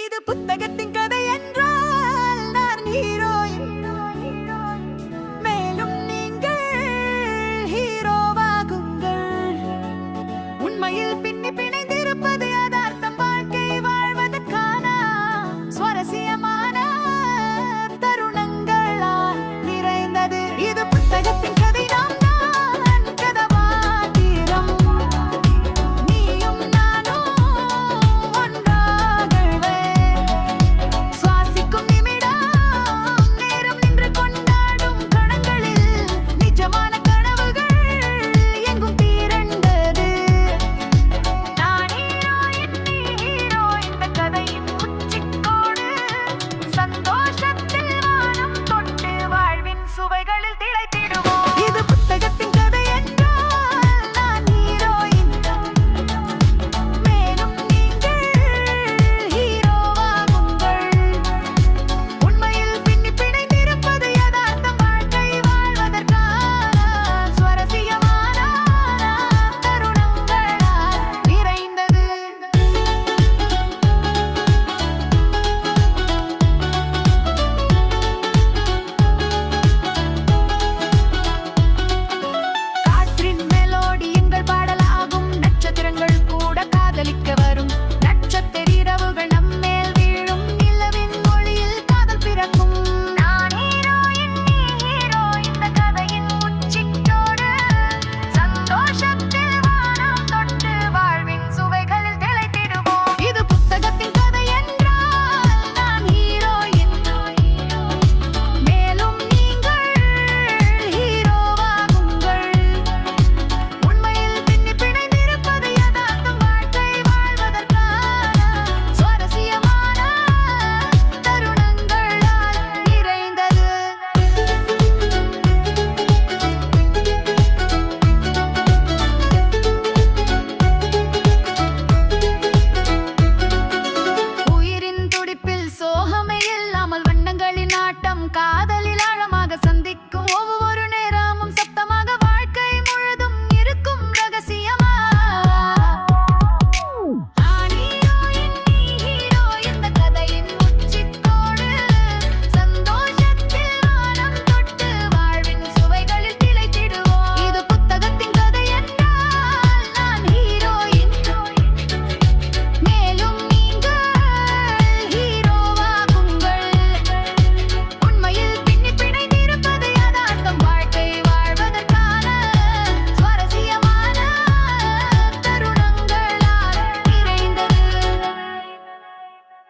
இது புத்தகத்தின் கதை என்றால் நான் ஹீரோயின். மேலும் நீங்கள் ஹீரோவாகுங்கள். உண்மையில்